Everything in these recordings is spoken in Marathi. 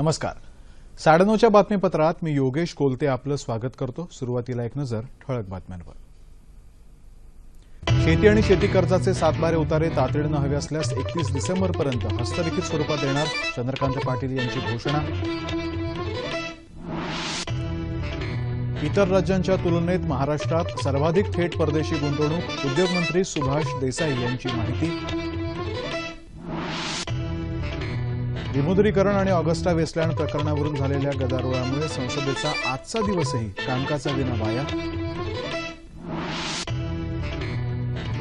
नमस्कार. साडेनऊच्या बातमीपत्रात मी योगेश कोलते आपलं स्वागत करतो. सुरुवातीला एक नजर ठळक बातम्यांवर. शेती आणि शेती कर्जाचे सातबारे उतारे तातडीनं हवे असल्यास एकतीस डिसेंबरपर्यंत हस्तलिखित स्वरूपात देणार चंद्रकांत पाटील यांची घोषणा. इतर राज्यांच्या तुलनेत महाराष्ट्रात सर्वाधिक थेट परदेशी गुंतवणूक उद्योगमंत्री सुभाष देसाई यांची माहिती. विमुद्रीकरण आणि ऑगस्टा वेस्टलँड प्रकरणावरून झालेल्या गदारोळामुळे संसदेचा आजचा दिवसही कामकाजाविना वाया.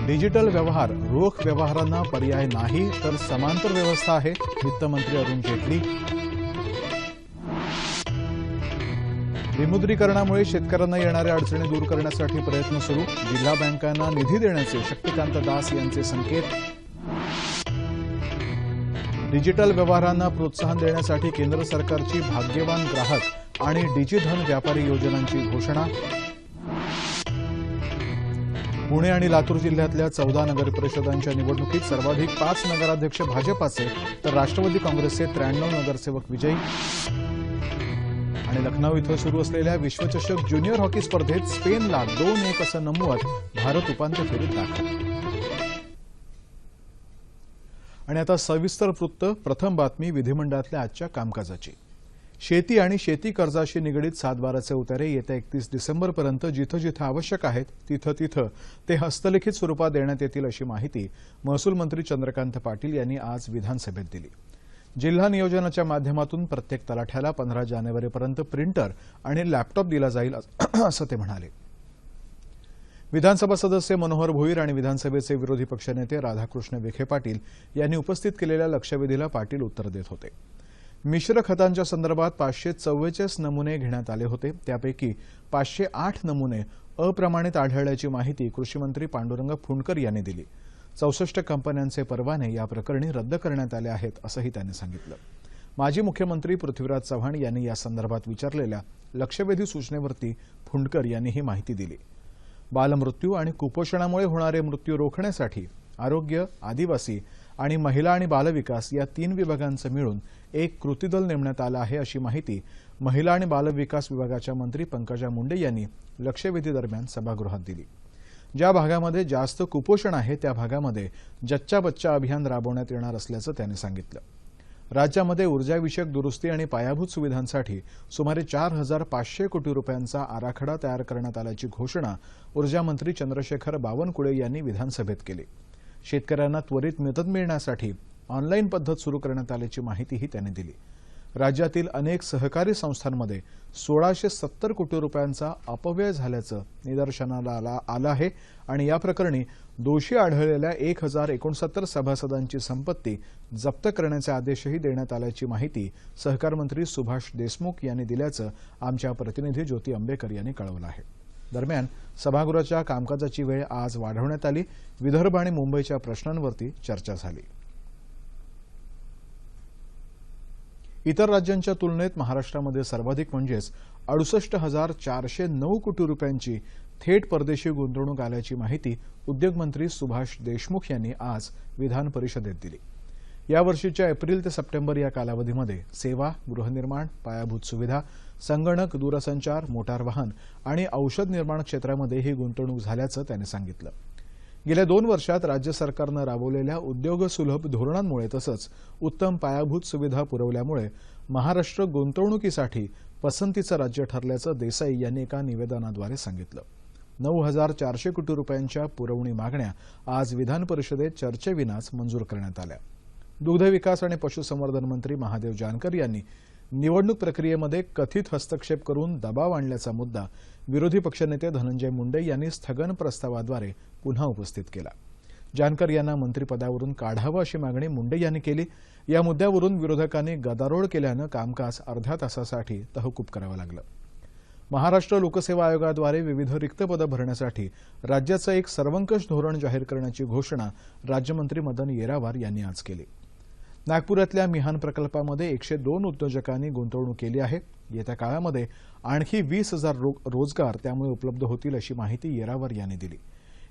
डिजिटल व्यवहार रोख व्यवहारांना पर्याय नाही तर समांतर व्यवस्था आहे वित्तमंत्री अरुण जेटली. विमुद्रीकरणामुळे शेतकऱ्यांना येणाऱ्या अडचणी दूर करण्यासाठी प्रयत्न सुरू. जिल्हा बँकांना निधी देण्याचे शक्तिकांत दास यांचे संकेत. डिजिटल व्यवहारांना प्रोत्साहन देण्यासाठी केंद्र सरकारची भाग्यवान ग्राहक आणि डिजिधन व्यापारी योजनांची घोषणा. पुणे आणि लातूर जिल्ह्यातल्या चौदा नगर परिषदांच्या निवडणुकीत सर्वाधिक पाच नगराध्यक्ष भाजपाचे तर राष्ट्रवादी काँग्रेसचे त्र्याण्णव नगरसेवक विजयी. आणि लखनौ इथं सुरू असलेल्या विश्वचषक ज्युनियर हॉकी स्पर्धेत स्पेनला दोन एक असं नमवत भारत उपांत्य फेरीत दाखल. आणि आता सविस्तर वृत्त प्रथम बातमी विधिमंडळातल्या आजच्या कामकाजाची. शेती आणि शेती कर्जाशी निगडीत सातबाराचे उतारे येत्या एकतीस डिसेंबरपर्यंत जिथं जिथं आवश्यक आहेत तिथं तिथं ते हस्तलिखित स्वरूपात देण्यात येतील अशी माहिती महसूल मंत्री चंद्रकांत पाटील यांनी आज विधानसभेत दिली. जिल्हा नियोजनाच्या माध्यमातून प्रत्येक तलाठ्याला पंधरा जानेवारीपर्यंत प्रिंटर आणि लॅपटॉप दिला जाईल असं ते म्हणाले. विधानसभा सदस्य मनोहर भोईर आणि विधानसभेचे विरोधी पक्षनेते राधाकृष्ण विखे पाटील यांनी उपस्थित केलेल्या लक्षवेधीला पाटील उत्तर देत होते. मिश्र खतांच्या संदर्भात पाचशे चव्वेचाळीस नमुने घेण्यात आले होते. त्यापैकी पाचशे आठ नमुने अप्रमाणित आढळल्याची माहिती कृषीमंत्री पांडुरंग फुंडकर यांनी दिली. चौसष्ट कंपन्यांचे परवाने या प्रकरणी रद्द करण्यात आले आहेत असंही त्यांनी सांगितलं. माजी मुख्यमंत्री पृथ्वीराज चव्हाण यांनी या संदर्भात विचारलेल्या लक्षवेधी सूचनेवरती फुंडकर यांनी ही माहिती दिली. बालमृत्यू आणि कुपोषणामुळे होणारे मृत्यू रोखण्यासाठी आरोग्य आदिवासी आणि महिला आणि बालविकास या तीन विभागांचं मिळून एक कृतीदल नेमण्यात आलं आहे अशी माहिती महिला आणि बालविकास विभागाच्या मंत्री पंकजा मुंडे यांनी लक्षवेधी दरम्यान सभागृहात दिली. ज्या भागामध्ये जास्त कुपोषण आहे त्या भागामध्ये जच्चा बच्चा अभियान राबवण्यात येणार असल्याचं त्यांनी सांगितलं. राज्यामध्ये ऊर्जाविषयक दुरुस्ती आणि पायाभूत सुविधांसाठी सुमारे चार हजार पाचशे कोटी रुपयांचा आराखडा तयार करण्यात आल्याची घोषणा ऊर्जामंत्री चंद्रशेखर बावनकुळे यांनी विधानसभेत केली. शेतकऱ्यांना त्वरित मदत मिळण्यासाठी ऑनलाईन पद्धत सुरू करण्यात आल्याची माहितीही त्यांनी दिली. राज्यातील अनेक सहकारी संस्थांमध्ये सोळाशे सत्तर कोटी रुपयांचा अपव्यय झाल्याचं निदर्शनाला आला आलं आहे आणि या प्रकरणी दोषी आढळलेल्या एक हजार एकोणसत्तर सभासदांची संपत्ती जप्त करण्याचे आदेशही देण्यात आल्याची माहिती सहकार मंत्री सुभाष देशमुख यांनी दिल्याचं आमच्या प्रतिनिधी ज्योती आंबेकर यांनी कळवलं आहे. दरम्यान सभागृहाच्या कामकाजाची वेळ आज वाढवण्यात आली. विदर्भ आणि मुंबईच्या प्रश्नांवरती चर्चा झाली. इतर राज्यांच्या तुलनेत महाराष्ट्रामध्ये सर्वाधिक म्हणजेच अडुसष्ट हजार चारशे नऊ कोटी रुपयांची थेट परदेशी गुंतवणूक आल्याची माहिती उद्योगमंत्री सुभाष देशमुख यांनी आज विधान परिषदेत दिली यावर्षीच्या एप्रिल ते सप्टेंबर या कालावधीमध्ये सेवा गृहनिर्माण पायाभूत सुविधा संगणक दूरसंचार मोटार वाहन आणि औषध निर्माण क्षेत्रामध्ये ही गुंतवणूक झाल्याचं त्यांनी सांगितलं. गेल्या दोन वर्षात राज्य सरकारनं राबवलेल्या उद्योगसुलभ धोरणांमुळे तसंच उत्तम पायाभूत सुविधा पुरवल्यामुळे महाराष्ट्र गुंतवणुकीसाठी पसंतीचं राज्य ठरल्याचं देसाई यांनी एका निवेदनाद्वारे सांगितलं. नऊ हजार चारशे कोटी रुपयांच्या पुरवणी मागण्या आज विधान परिषदेत चर्चेविनाच मंजूर करण्यात आल्या. दुग्धविकास आणि पशुसंवर्धन मंत्री महादेव जानकर यांनी निवडणूक प्रक्रियेमध्ये कथित हस्तक्षेप करून दबाव आणल्याचा मुद्दा विरोधी पक्षनेते धनंजय मुंडे यांनी स्थगन प्रस्तावाद्वारे पुन्हा उपस्थित केला. जानकर यांना मंत्रिपदावरून काढावं अशी मागणी मुंडे यांनी केली. या मुद्द्यावरून विरोधकांनी गदारोळ केल्यानं कामकाज अर्ध्या तासासाठी तहकूब करावं लागलं. महाराष्ट्र लोकसेवा आयोगाद्वारे विविध रिक्त पदं भरण्यासाठी राज्याचं एक सर्वंकष धोरण जाहीर करण्याची घोषणा राज्यमंत्री मदन येरावार यांनी आज केली. नागपुरातल्या मिहान प्रकल्पामध्ये एकशे दोन उद्योजकांनी गुंतवणूक केली आहे. येत्या काळामध्ये आणखी वीस हजार रोजगार त्यामुळे उपलब्ध होतील अशी माहिती येरावर यांनी दिली.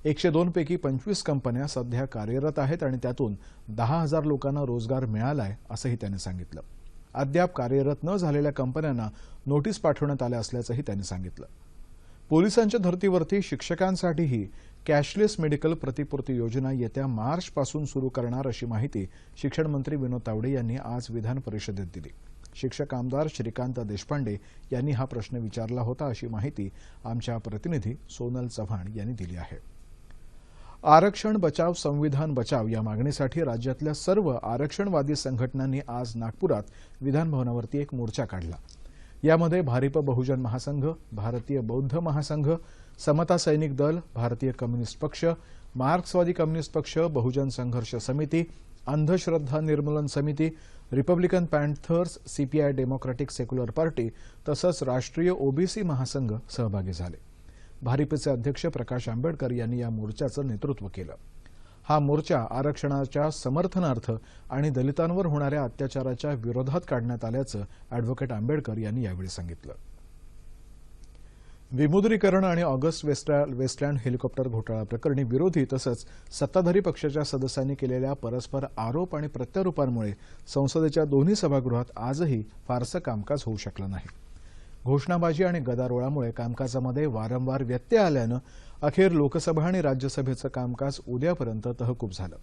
एकशे दोनपैकी पंचवीस कंपन्या सध्या कार्यरत आहेत आणि त्यातून दहा हजार लोकांना रोजगार मिळाला आहे असंही त्यांनी सांगितलं. अद्याप कार्यरत न झालेल्या कंपन्यांना नोटीस पाठवण्यात आल्या असल्याचंही त्यांनी सांगितलं. पोलिसांच्या धर्तीवरती शिक्षकांसाठीही कॅशलेस मेडिकल प्रतिपूर्ती योजना येत्या मार्चपासून सुरू करणार अशी माहिती शिक्षण मंत्री विनोद तावडे यांनी आज विधान परिषदेत दिली. शिक्षक आमदार श्रीकांत देशपांडे यांनी हा प्रश्न विचारला होता अशी माहिती आमच्या प्रतिनिधी सोनल चव्हाण यांनी दिली आहे. आरक्षण बचाव संविधान बचाव या मागणीसाठी राज्यातल्या सर्व आरक्षणवादी संघटनांनी आज नागपुरात विधानभवनावरती एक मोर्चा काढला. यामध्ये भारिप बहुजन महासंघ भारतीय बौद्ध महासंघ समता सैनिक दल भारतीय कम्युनिस्ट पक्ष मार्क्सवादी कम्युनिस्ट पक्ष बहुजन संघर्ष समिती Andhashraddha Nirmoolan Samiti Republican Panthers CPI Democratic Secular Party तसंच राष्ट्रीय ओबीसी महासंघ सहभागी झाले. भारिपचे अध्यक्ष प्रकाश आंबेडकर यांनी या मोर्चाचं नेतृत्व केलं. हा मोर्चा आरक्षणाच्या समर्थनार्थ आणि दलितांवर होणाऱ्या अत्याचाराच्या विरोधात काढण्यात आल्याचं अॅडव्होकेट आंबेडकर यांनी यावेळी सांगितलं. विमुद्रीकरण आणि ऑगस्ट वेस्टा- वेस्टलँड हेलिकॉप्टर घोटाळा प्रकरणी विरोधी तसंच सत्ताधारी पक्षाच्या सदस्यांनी केलेल्या परस्पर आरोप आणि प्रत्यारोपांमुळे संसदेच्या दोन्ही सभागृहात आजही फारसं कामकाज होऊ शकलं नाही. घोषणाबाजी आणि गदारोळामुळे कामकाजामध्ये वारंवार व्यत्यय आल्यानं अखेर लोकसभा आणि राज्यसभेचं कामकाज उद्यापर्यंत तहकूब झालं.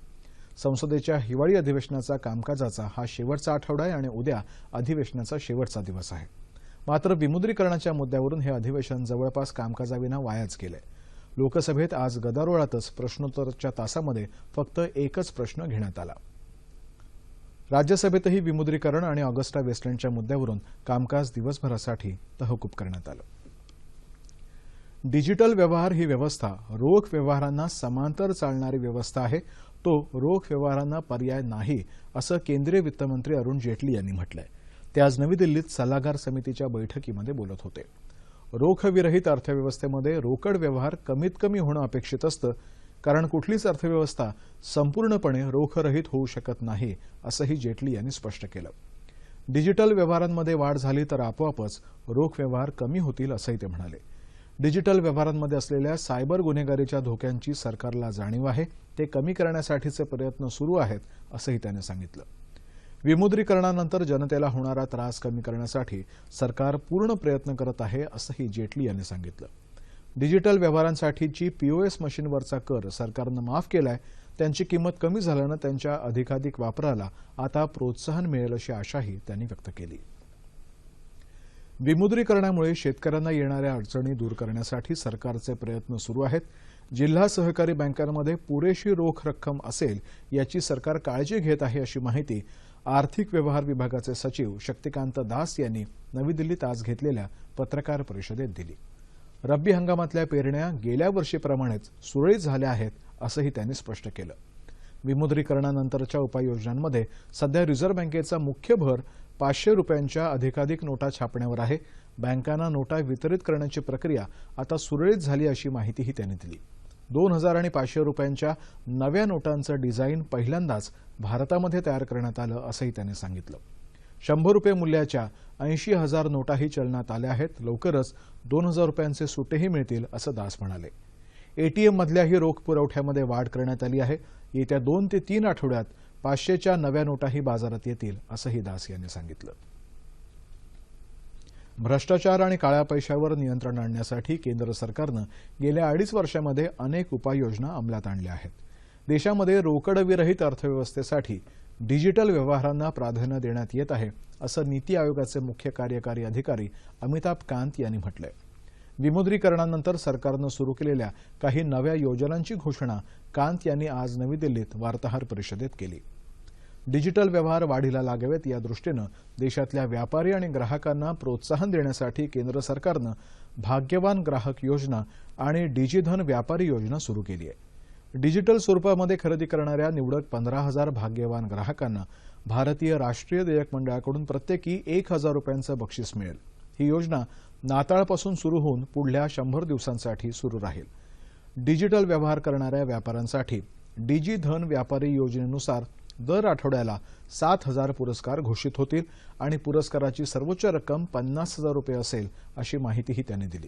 संसदेच्या हिवाळी अधिवेशनाचा कामकाजाचा हा शेवटचा आठवडा आहे आणि उद्या अधिवेशनाचा शेवटचा दिवस आहे. मात्र विमुद्रीकरणाच्या मुद्द्यावरून हे अधिवेशन जवळपास कामकाजाविना वायाच गेलंय. लोकसभेत आज गदारोळातच प्रश्नोत्तरच्या तासामध्ये फक्त एकच प्रश्न घेण्यात आला. राज्यसभेतही विमुद्रीकरण आणि ऑगस्टा वेस्टलँडच्या मुद्द्यावरून कामकाज दिवसभरासाठी तहकूब करण्यात आलं. डिजिटल व्यवहार ही व्यवस्था रोख व्यवहारांना समांतर चालणारी व्यवस्था आहे. तो रोख व्यवहारांना पर्याय नाही असं केंद्रीय वित्तमंत्री अरुण जेटली यांनी म्हटलंय. ते आज नवी दिल्लीत सल्लागार समितीच्या बैठकीमध्ये बोलत होते. रोखविरहित अर्थव्यवस्थेमध्ये रोकड व्यवहार कमीत कमी होणं अपेक्षित असतं कारण कुठलीच अर्थव्यवस्था संपूर्णपणे रोखरहित होऊ शकत नाही असंही जेटली यांनी स्पष्ट केलं. डिजिटल व्यवहारांमध्ये वाढ झाली तर आपोआपच रोख व्यवहार कमी होतील असंही ते म्हणाले. डिजिटल व्यवहारांमध्ये असलेल्या सायबर गुन्हेगारीच्या धोक्यांची सरकारला जाणीव आहे ते कमी करण्यासाठीचे प्रयत्न सुरू आहेत असंही त्याने सांगितलं. विमुद्रीकरणानंतर जनतेला होणारा त्रास कमी करण्यासाठी सरकार पूर्ण प्रयत्न करत आहे असंही जेटली यांनी सांगितलं. डिजिटल व्यवहारांसाठीची पीओएस मशीनवरचा कर सरकारनं माफ केलाय त्यांची किंमत कमी झाल्यानं त्यांच्या अधिकाधिक वापराला आता प्रोत्साहन मिळेल अशी आशाही त्यांनी व्यक्त केली. विमुद्रीकरणामुळे शेतकऱ्यांना येणाऱ्या अडचणी दूर करण्यासाठी सरकारचे प्रयत्न सुरू आहेत. जिल्हा सहकारी बँकांमध्ये पुरेशी रोख रक्कम असेल याची सरकार काळजी घेत आहे अशी माहिती आर्थिक व्यवहार विभागाचे सचिव शक्तिकांत दास यांनी नवी दिल्लीत आज घेतलेल्या पत्रकार परिषदेत दिली. रब्बी हंगामातल्या पेरण्या गेल्या वर्षीप्रमाणेच सुरळीत झाल्या आहेत असंही त्यांनी स्पष्ट केलं. विमुद्रीकरणानंतरच्या उपाययोजनांमध्ये सध्या रिझर्व्ह बँकेचा मुख्य भर पाचशे रुपयांच्या अधिकाधिक नोटा छापण्यावर आहे. बँकांना नोटा वितरित करण्याची प्रक्रिया आता सुरळीत झाली अशी माहितीही त्यांनी दिली. दोन हजार आणि पाचशे रुपयांच्या नव्या नोटांचं डिझाईन पहिल्यांदाच भारतामध्ये तयार करण्यात आलं असंही त्यांनी सांगितलं. शंभर रुपये मूल्याच्या ऐंशी हजार नोटाही चलनात आल्या आहेत. लवकरच दोन हजार रुपयांचे सुटेही मिळतील असं दास म्हणाले. एटीएम मधल्याही रोख पुरवठ्यामध्ये वाढ करण्यात आली आहे. येत्या दोन ते तीन आठवड्यात पाचशेच्या नव्या नोटाही बाजारात येतील असंही दास यांनी सांगितलं. भ्रष्टाचार आणि काळ्या पैशावर नियंत्रण आणण्यासाठी केंद्र सरकारनं गेल्या अडीच वर्षामध्ये अनेक उपाययोजना अंमलात आणल्या आहेत. देशामध्ये रोकडविरहित अर्थव्यवस्थेसाठी डिजिटल व्यवहारांना प्राधान्य देण्यात येत आहे असं नीती आयोगाचे मुख्य कार्यकारी अधिकारी अमिताभ कांत यांनी म्हटलंय. विमुद्रीकरणानंतर सरकारनं सुरू केलेल्या काही नव्या योजनांची घोषणा कांत यांनी आज नवी दिल्लीत वार्ताहर परिषदेत केली. डिजिटल व्यवहार वाढीला लागावेत या दृष्टीनं देशातल्या व्यापारी आणि ग्राहकांना प्रोत्साहन देण्यासाठी केंद्र सरकारनं भाग्यवान ग्राहक योजना आणि डिजिधन व्यापारी योजना सुरू केली आहे. डिजिटल स्वरूपामध्ये खरेदी करणाऱ्या निवडक पंधरा हजार भाग्यवान ग्राहकांना भारतीय राष्ट्रीय देयक मंडळाकडून प्रत्येकी एक हजार रुपयांचं बक्षीस मिळेल. ही योजना नाताळपासून सुरू होऊन पुढल्या शंभर दिवसांसाठी सुरू राहील. डिजिटल व्यवहार करणाऱ्या व्यापाऱ्यांसाठी डिजी धन व्यापारी योजनेनुसार दर आठवड्याला सात हजार पुरस्कार घोषित होतील आणि पुरस्काराची सर्वोच्च रक्कम पन्नास हजार रुपये असेल अशी माहितीही त्यांनी दिली.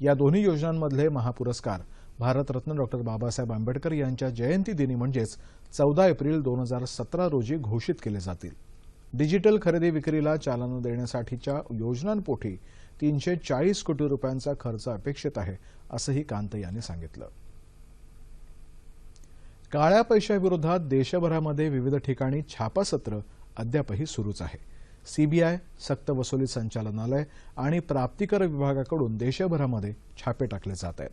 या दोन्ही योजनांमधले महापुरस्कार भारतरत्न डॉक्टर बाबासाहेब आंबेडकर यांच्या जयंती दिनी म्हणजेच चौदा एप्रिल दोन हजार सतरा रोजी घोषित केले जातील. डिजिटल खरेदी विक्रीला चालना देण्यासाठीच्या योजनांपोटी तीनशे चाळीस कोटी रुपयांचा खर्च अपेक्षित आहे असंही कांत यांनी सांगितलं. काळ्या पैशाविरोधात देशभरामध्ये विविध ठिकाणी छापासत्र अद्यापही सुरूच आहे. सीबीआय सक्तवसुली संचालनालय आणि प्राप्तिकर विभागाकडून देशभरामध्ये छापे टाकले जात आहेत.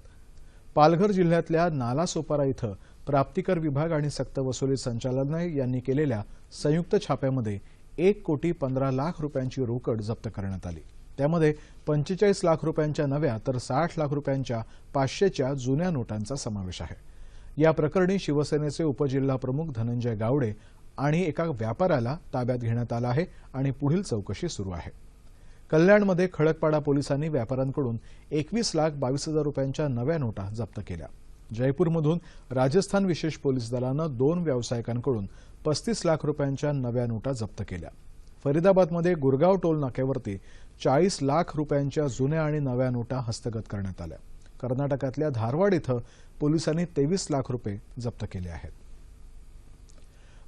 पालघर जिल्ह्यातल्या नालासोपारा इथं प्राप्तिकर विभाग आणि सक्तवसुली संचालनालय यांनी केलेल्या संयुक्त छाप्यामध्ये एक कोटी पंधरा लाख रुपयांची रोकड जप्त करण्यात आली. त्यामध्ये पंचेचाळीस लाख रुपयांच्या नव्या तर साठ लाख रुपयांच्या पाचशेच्या जुन्या नोटांचा समावेश आहे. या प्रकरणी शिवसेनेचे उपजिल्हाप्रमुख धनंजय गावडे आणि एका व्यापाऱ्याला ताब्यात घेण्यात आलं आहे आणि पुढील चौकशी सुरू आहे. कल्याणमध्ये खडकपाडा पोलिसांनी व्यापाऱ्यांकडून एकवीस लाख बावीस हजार रुपयांच्या नव्या नोटा जप्त केल्या. जयपूरमधून राजस्थान विशेष पोलीस दलानं दोन व्यावसायिकांकडून पस्तीस लाख रुपयांच्या नव्या नोटा जप्त केल्या. फरीदाबादमध्ये गुरगाव टोल नाक्यावरती चाळीस लाख रुपयांच्या जुन्या आणि नव्या नोटा हस्तगत करण्यात आल्या. कर्नाटकातल्या धारवाड इथं पोलिसांनी तेवीस लाख रुपये जप्त केले आहेत.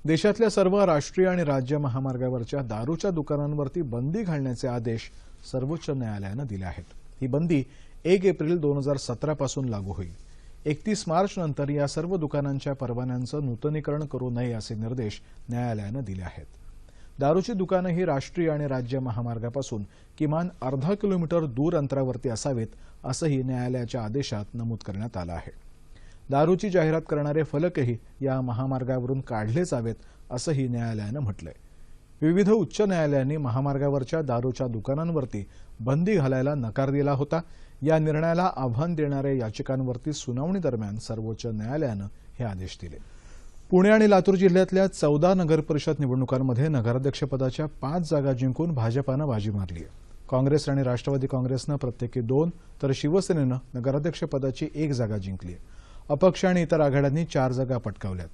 देशातल्या सर्व राष्ट्रीय आणि राज्य महामार्गावरच्या दारूच्या दुकानांवरती बंदी घालण्याचे आदेश सर्वोच्च न्यायालयानं दिले आहेत. ही बंदी एक एप्रिल दोन हजार सतरापासून लागू होईल. एकतीस मार्च नंतर या सर्व दुकानांच्या परवान्यांचं नूतनीकरण करू नये असे निर्देश न्यायालयानं दिले आहेत. दारूची दुकानं ही राष्ट्रीय आणि राज्य महामार्गापासून किमान अर्धा किलोमीटर दूर अंतरावरती असावेत असंही न्यायालयाच्या आदेशात नमूद करण्यात आलं आहे. दारूची जाहिरात करणारे फलकही या महामार्गावरून काढले जावेत असंही न्यायालयानं म्हटलंय. विविध उच्च न्यायालयांनी महामार्गावरच्या दारूच्या दुकानांवरती बंदी घालायला नकार दिला होता. या निर्णयाला आव्हान देणाऱ्या याचिकांवरती सुनावणी दरम्यान सर्वोच्च न्यायालयानं हे आदेश दिले. पुणे आणि लातूर जिल्ह्यातल्या चौदा नगरपरिषद निवडणुकांमध्ये नगराध्यक्षपदाच्या पाच जागा जिंकून भाजपानं बाजी मारली आहे. काँग्रेस आणि राष्ट्रवादी काँग्रेसनं प्रत्येकी दोन तर शिवसेनेनं नगराध्यक्षपदाची एक जागा जिंकली आहे. अपक्ष आणि इतर आघाड्यांनी चार जागा पटकावल्यात.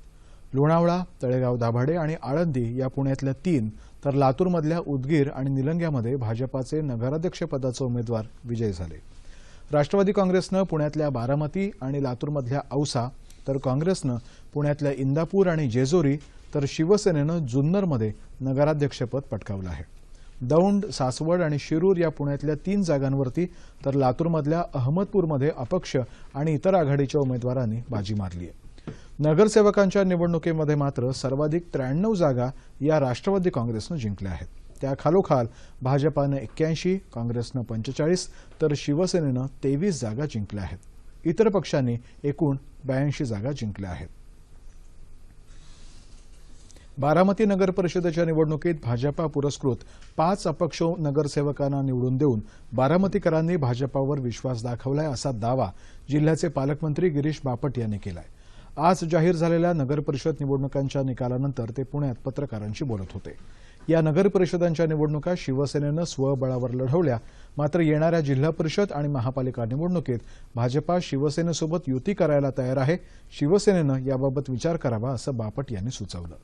लोणावळा तळेगाव दाभाडे आणि आळंदी या पुण्यातल्या तीन तर लातूरमधल्या उदगीर आणि निलंग्यामध्ये भाजपाचे नगराध्यक्षपदाचे उमेदवार विजयी झाले. राष्ट्रवादी काँग्रेसनं पुण्यातल्या बारामती आणि लातूरमधल्या औसा तर काँग्रेसनं पुण्यातल्या इंदापूर आणि जेजोरी तर शिवसेनेनं जुन्नरमध्ये नगराध्यक्षपद पटकावलं आहे. दौंड सासवड आणि शिरूर या पुण्यातल्या तीन जागांवरती तर लातूरमधल्या अहमदपूरमध्ये अपक्ष आणि इतर आघाडीच्या उमेदवारांनी बाजी मारली आहे नगरसेवकांच्या निवडणुकीमध्ये मात्र सर्वाधिक त्र्याण्णव जागा या राष्ट्रवादी काँग्रेसनं जिंकल्या आहेत. त्या खालोखाल भाजपानं एक्क्याऐंशी काँग्रेसनं पंचेचाळीस तर शिवसेनेनं तेवीस जागा जिंकल्या आहेत. इतर पक्षांनी एकूण ब्याऐंशी जागा जिंकल्या आहेत. बारामती नगर परिषदेच्या निवडणुकीत भाजपा पुरस्कृत पाच अपक्ष नगरसेवकांना निवडून देऊन बारामतीकरांनी भाजपावर विश्वास दाखवलाय असा दावा जिल्ह्याचे पालकमंत्री गिरीश बापट यांनी केलाय. आज जाहीर झालेल्या नगर परिषद निवडणुकांच्या निकालानंतर ते पुण्यात पत्रकारांशी बोलत होते. या नगर परिषदांच्या निवडणुका शिवसेनेनं स्वबळावर लढवल्या. मात्र येणाऱ्या जिल्हा परिषद आणि महापालिका निवडणुकीत भाजपा शिवसेनेसोबत युती करायला तयार आहे. शिवसेनेनं याबाबत विचार करावा असं बापट यांनी सुचवलं.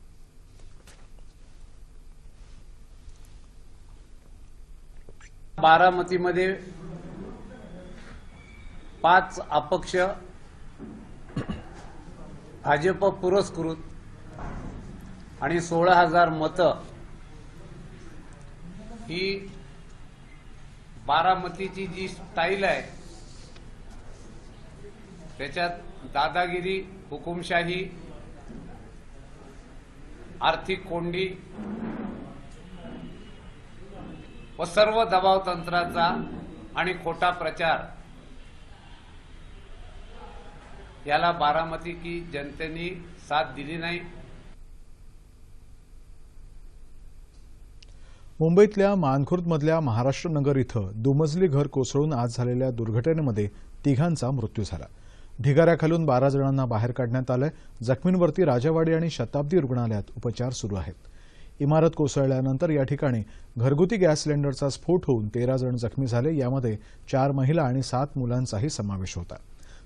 बारामतीमध्ये पाच अपक्ष भाजप पुरस्कृत आणि सोळा हजार मतं ही बारामतीची जी स्टाईल आहे त्याच्यात दादागिरी हुकुमशाही आर्थिक कोंडी व सर्व दबाव तंत्राचा आणि खोटा प्रचार याला बारामती की जनतेने साथ दिली नाही. मुंबईतल्या मानखुर्दमधल्या महाराष्ट्र नगर इथं दुमजली घर कोसळून आज झालेल्या दुर्घटनेमध्ये तिघांचा मृत्यू झाला. ढिगाऱ्याखालून बारा जणांना बाहेर काढण्यात आलंय. जखमींवरती राजावाडी आणि शताब्दी रुग्णालयात उपचार सुरू आहेत. इमारत कोसळल्यानंतर या ठिकाणी घरगुती गॅस सिलेंडरचा स्फोट होऊन तेरा जण जखमी झाले. यामध्ये चार महिला आणि सात मुलांचाही समावेश होता.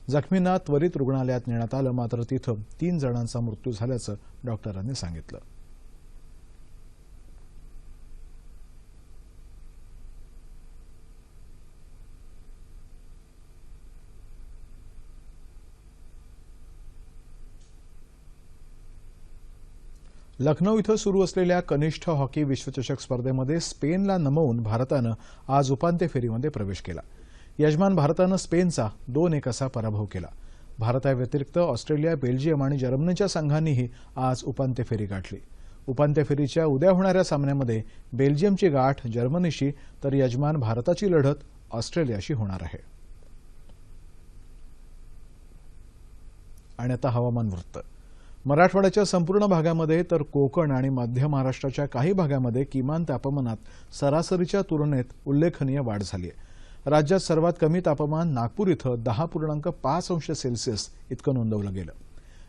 जखमींना त्वरित रुग्णालयात नेण्यात आलं. मात्र तिथं तीन जणांचा मृत्यू झाल्याचं डॉक्टरांनी सांगितलं. लखनौ इथं सुरू असलेल्या कनिष्ठ हॉकी विश्वचषक स्पर्धेमध्ये स्पेनला नमवून भारतानं आज उपांत्य फेरीमध्ये प्रवेश केला. यजमान भारतानं स्पेनचा दोन एक असा पराभव केला. भारताव्यतिरिक्त ऑस्ट्रेलिया बेल्जियम आणि जर्मनीच्या संघांनीही आज उपांत्य फेरी गाठली. उपांत्य फेरीच्या उद्या होणाऱ्या सामन्यामध्ये बेल्जियमची गाठ जर्मनीशी तर यजमान भारताची लढत ऑस्ट्रेलियाशी होणार आहे. आणि आता हवामान वृत्त. मराठवाड्याच्या संपूर्ण भागामध्ये तर कोकण आणि मध्य महाराष्ट्राच्या काही भागामध्ये किमान तापमानात सरासरीच्या तुलनेत उल्लेखनीय वाढ झाली आहे. राज्यात सर्वात कमी तापमान नागपूर इथं दहा पूर्णांक पाच अंश सेल्सिअस इतकं नोंदवलं गेलं.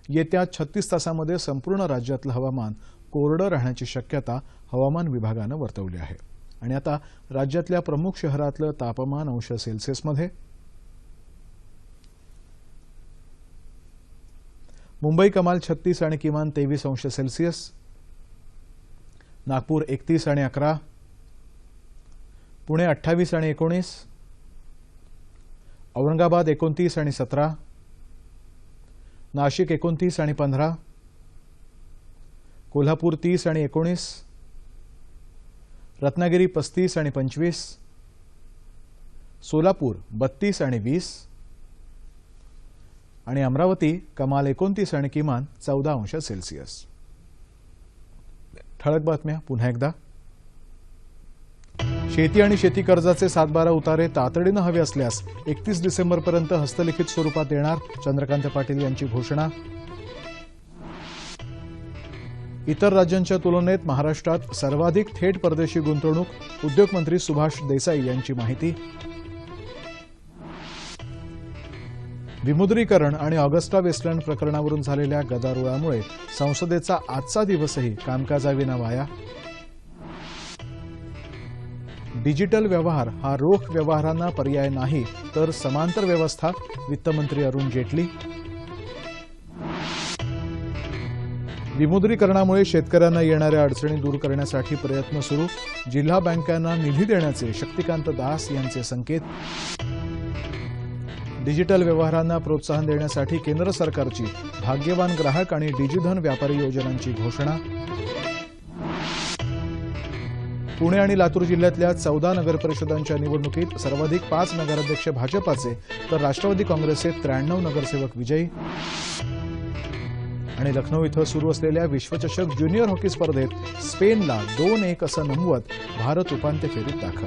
येत्या छत्तीस तासामध्ये संपूर्ण राज्यातलं हवामान कोरडं राहण्याची शक्यता हवामान विभागानं वर्तवली आहे. आणि आता राज्यातल्या प्रमुख शहरातलं तापमान अंश सेल्सिअसमध्ये मुंबई कमाल छत्तीस आणि किमान तेवीस अंश सेल्सिअस नागपूर एकतीस आणि अकरा पुणे अठ्ठावीस आणि एकोणीस औरंगाबाद एकोणतीस आणि सतरा नाशिक एकोणतीस आणि पंधरा कोल्हापूर तीस आणि एकोणीस रत्नागिरी पस्तीस आणि पंचवीस सोलापूर बत्तीस आणि वीस आणि अमरावती कमाल एकोणतीस आणि किमान चौदा अंश सेल्सिअस. ठळक बातम्या पुन्हा एकदा. शेती आणि शेती कर्जाचे सातबारा उतारे तातडीनं हवे असल्यास एकतीस डिसेंबरपर्यंत हस्तलिखित स्वरूपात येणार चंद्रकांत पाटील यांची घोषणा. इतर राज्यांच्या तुलनेत महाराष्ट्रात सर्वाधिक थेट परदेशी गुंतवणूक उद्योगमंत्री सुभाष देसाई यांची माहिती. विमुद्रीकरण आणि ऑगस्टा वेस्टलँड प्रकरणावरून झालेल्या गदारोळामुळे संसदेचा आजचा दिवसही कामकाजाविना वाया. डिजिटल व्यवहार हा रोख व्यवहारांना पर्याय नाही तर समांतर व्यवस्था वित्तमंत्री अरुण जेटली. विमुद्रीकरणामुळे शेतकऱ्यांना येणाऱ्या अडचणी दूर करण्यासाठी प्रयत्न सुरू जिल्हा बँकांना निधी देण्याचे शक्तिकांत दास यांचे संकेत. डिजिटल व्यवहारांना प्रोत्साहन देण्यासाठी केंद्र सरकारची भाग्यवान ग्राहक आणि डिजिधन व्यापारी योजनांची घोषणा. पुणे आणि लातूर जिल्ह्यातल्या चौदा नगरपरिषदांच्या निवडणुकीत सर्वाधिक पाच नगराध्यक्ष भाजपाचे तर राष्ट्रवादी काँग्रेसचे त्र्याण्णव नगरसेवक विजयी. आणि लखनौ इथं सुरू असलेल्या विश्वचषक ज्युनियर हॉकी स्पर्धेत स्पेनला दोन एक असं नमवत भारत उपांत्य फेरीत दाखल.